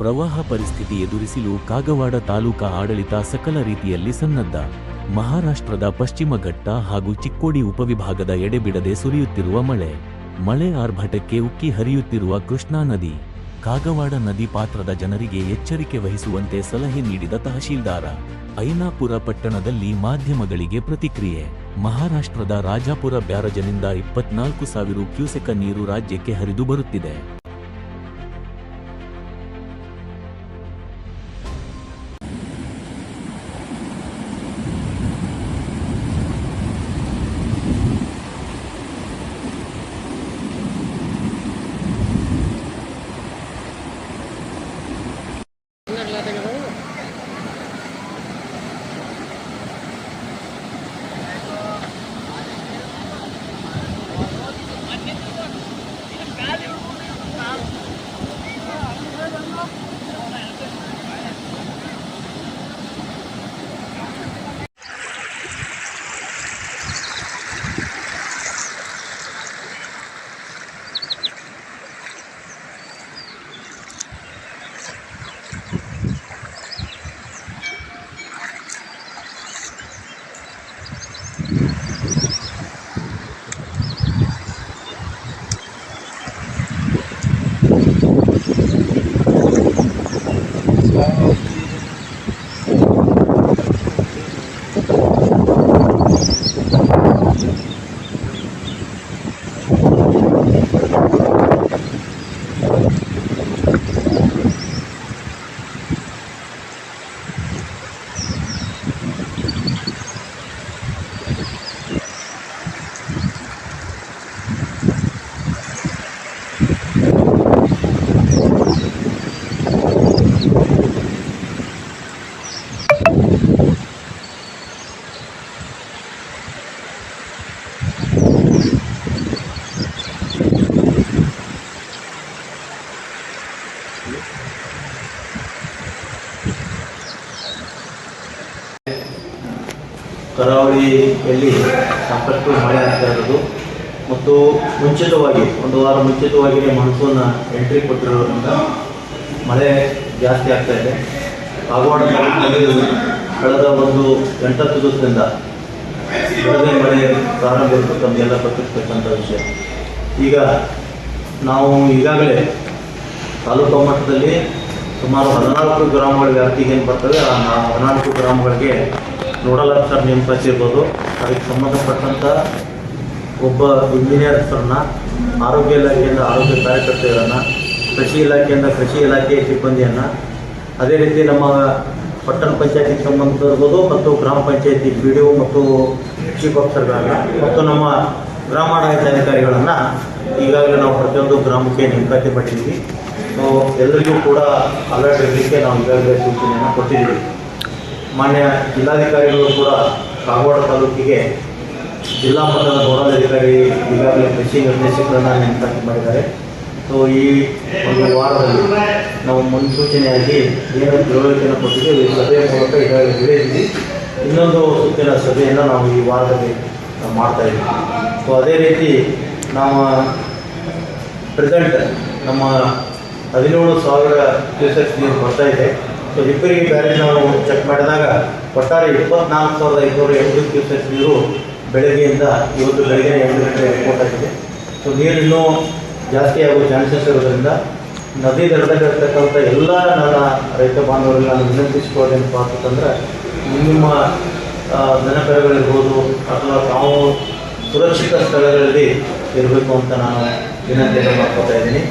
ಪ್ರವಾಹ ಪರಿಸ್ಥಿತಿ ಎದುರಿಸಲು ಕಾಗವಾಡ ತಾಲೂಕಾ ಆಡಳಿತ ಸಕಲ ರೀತಿಯಲ್ಲಿ ಸನ್ನದ್ಧ. ಮಹಾರಾಷ್ಟ್ರದ ಪಶ್ಚಿಮ ಘಟ್ಟ ಹಾಗೂ ಚಿಕ್ಕೋಡಿ ಉಪವಿಭಾಗದ ಎಡೆಬಿಡದೆ ಸುರಿಯುತ್ತಿರುವ ಮಳೆ. ಮಳೆ ಆರ್ಭಟಕ್ಕೆ ಉಕ್ಕಿ ಹರಿಯುತ್ತಿರುವ ಕೃಷ್ಣಾ ನದಿ. ಕಾಗವಾಡ ನದಿ ಪಾತ್ರದ ಜನರಿಗೆ ಎಚ್ಚರಿಕೆ ವಹಿಸುವಂತೆ ಸಲಹೆ ನೀಡಿದ ತಹಶೀಲ್ದಾರ. ಐನಾಪುರ ಪಟ್ಟಣದಲ್ಲಿ ಮಾಧ್ಯಮಗಳಿಗೆ ಪ್ರತಿಕ್ರಿಯೆ. ಮಹಾರಾಷ್ಟ್ರದ ರಾಜಾಪುರ ಬ್ಯಾರಜನಿಂದ ಇಪ್ಪತ್ನಾಲ್ಕು ಸಾವಿರ ಕ್ಯೂಸೆಕ ನೀರು ರಾಜ್ಯಕ್ಕೆ ಹರಿದು ಬರುತ್ತಿದೆ. ಕರಾವಳಿಯಲ್ಲಿ ಸಾಕಷ್ಟು ಮಳೆ ಆಗ್ತಾ ಇರೋದು. ಮತ್ತು ಮುಂಚಿತವಾಗಿ, ಒಂದು ವಾರ ಮುಂಚಿತವಾಗಿಯೇ ಮಾನ್ಸೂನ್ ಎಂಟ್ರಿ ಕೊಟ್ಟಿರೋದ್ರಿಂದ ಮಳೆ ಜಾಸ್ತಿ ಆಗ್ತಾ ಇದೆ. ಕಾಗವಾಡ ತಾಲೂಕಿನಲ್ಲಿ ಕಳೆದ ಒಂದು ಎಂಟತ್ತು ದಿವಸದಿಂದ ಬಿಡದೆ ಮಳೆ ಪ್ರಾರಂಭ ಇರಬೇಕು ನಮಗೆಲ್ಲ ಗೊತ್ತಿರ್ತಕ್ಕಂಥ ವಿಷಯ. ಈಗ ನಾವು ಈಗಾಗಲೇ ತಾಲೂಕು ಮಟ್ಟದಲ್ಲಿ ಸುಮಾರು ಹದಿನಾಲ್ಕು ಗ್ರಾಮಗಳ ವ್ಯಾಪ್ತಿಗೆ ಏನು ಬರ್ತವೆ, ಆ ಹದಿನಾಲ್ಕು ಗ್ರಾಮಗಳಿಗೆ ನೋಡಲ್ ಆಫೀಸರ್ ನೇಮಕಾತಿರ್ಬೋದು ಅದಕ್ಕೆ ಸಂಬಂಧಪಟ್ಟಂಥ ಒಬ್ಬ ಇಂಜಿನಿಯರ್ ಸರ್ನ, ಆರೋಗ್ಯ ಇಲಾಖೆಯಿಂದ ಆರೋಗ್ಯ ಕಾರ್ಯಕರ್ತೆಯರನ್ನು, ಕೃಷಿ ಇಲಾಖೆಯಿಂದ ಕೃಷಿ ಇಲಾಖೆಯ ಸಿಬ್ಬಂದಿಯನ್ನು, ಅದೇ ರೀತಿ ನಮ್ಮ ಪಟ್ಟಣ ಪಂಚಾಯತಿಗೆ ಸಂಬಂಧಿಸಿರ್ಬೋದು ಮತ್ತು ಗ್ರಾಮ ಪಂಚಾಯತಿ ಬಿ ಡಿ ಒ ಮತ್ತು ಚೀಫ್ ಆಫೀಸರ್ಗಳನ್ನು ಮತ್ತು ನಮ್ಮ ಗ್ರಾಮಾಡಳಿತ ಅಧಿಕಾರಿಗಳನ್ನು ಈಗಾಗಲೇ ನಾವು ಪ್ರತಿಯೊಂದು ಗ್ರಾಮಕ್ಕೆ ನೇಮಕಾತಿ ಮಾಡಿದ್ದೀವಿ. ಎಲ್ಲರಿಗೂ ಕೂಡ ಅಲರ್ಟ್ ಇರಲಿಕ್ಕೆ ನಾವು ಈಗಾಗಲೇ ಸೂಚನೆಯನ್ನು ಕೊಟ್ಟಿದ್ದೀವಿ. ಮಾನ್ಯ ಜಿಲ್ಲಾಧಿಕಾರಿಗಳು ಕೂಡ ಕಾಗವಾಡ ತಾಲೂಕಿಗೆ ಜಿಲ್ಲಾ ಮಟ್ಟದ ನೋಡಲ್ ಅಧಿಕಾರಿ ಈಗಾಗಲೇ ಕೃಷಿ ನಿರ್ದೇಶಕರನ್ನ ನೇಮಕಾತಿ ಮಾಡಿದ್ದಾರೆ. ಸೊ ಈ ಒಂದು ವಾರದಲ್ಲಿ ನಾವು ಮುನ್ಸೂಚನೆಯಾಗಿ ಏನು ತಿಳುವಳಿಕೆಯನ್ನು ಕೊಟ್ಟಿದ್ದೀವಿ ಸಭೆಯ ಮೂಲಕ ಈಗಾಗಲೇ ಹೇಳಿದ್ದೀವಿ ಇನ್ನೊಂದು ಸುತ್ತಿನ ಸಭೆಯನ್ನು ನಾವು ಈ ವಾರದಲ್ಲಿ ಮಾಡ್ತಾ ಇದ್ದೀವಿ. ಸೊ ಅದೇ ರೀತಿ ನಾವು ಪ್ರೆಸೆಂಟ್ ನಮ್ಮ ಹದಿನೇಳು ಸಾವಿರ ಕ್ಯೂಸೆಕ್ಸ್ ನೀರು ಬರ್ತಾ ಇದೆ. ಸೊ ರಿಪೇರಿ ಬ್ಯಾರೇಜ್ ನಾವು ಚೆಕ್ ಮಾಡಿದಾಗ ಒಟ್ಟಾರೆ ಇಪ್ಪತ್ನಾಲ್ಕು ಸಾವಿರದ ಐನೂರ ಎಂಟು ಕ್ಯೂಸೆಕ್ಸ್ ನೀರು ಬೆಳಗ್ಗೆಯಿಂದ ಇವತ್ತು ಬೆಳಗ್ಗೆ ಎಂಟು ಗಂಟೆ ರಿಪೋರ್ಟ್ ಆಗಿದೆ. ಸೊ ನೀರು ಇನ್ನೂ ಜಾಸ್ತಿ ಆಗೋ ಚಾನ್ಸಸ್ ಇರೋದ್ರಿಂದ ನದಿ ದಡದಲ್ಲಿರ್ತಕ್ಕಂಥ ಎಲ್ಲ ನನ್ನ ರೈತ ಬಾಂಧವರಿಗೆ ನಾನು ವಿನಂತಿಸ್ಕೊಳ್ಳೋದೇನಪ್ಪ ಅಂತಂದ್ರೆ ನಿಮ್ಮ ದನಕರುಗಳಿರ್ಬೋದು ಅಥವಾ ತಾವು ಸುರಕ್ಷಿತ ಸ್ಥಳಗಳಲ್ಲಿ ಇರಬೇಕು ಅಂತ ನಾನು ವಿನಂತಿಯನ್ನು ಮಾಡ್ಕೋತಾ ಇದ್ದೀನಿ.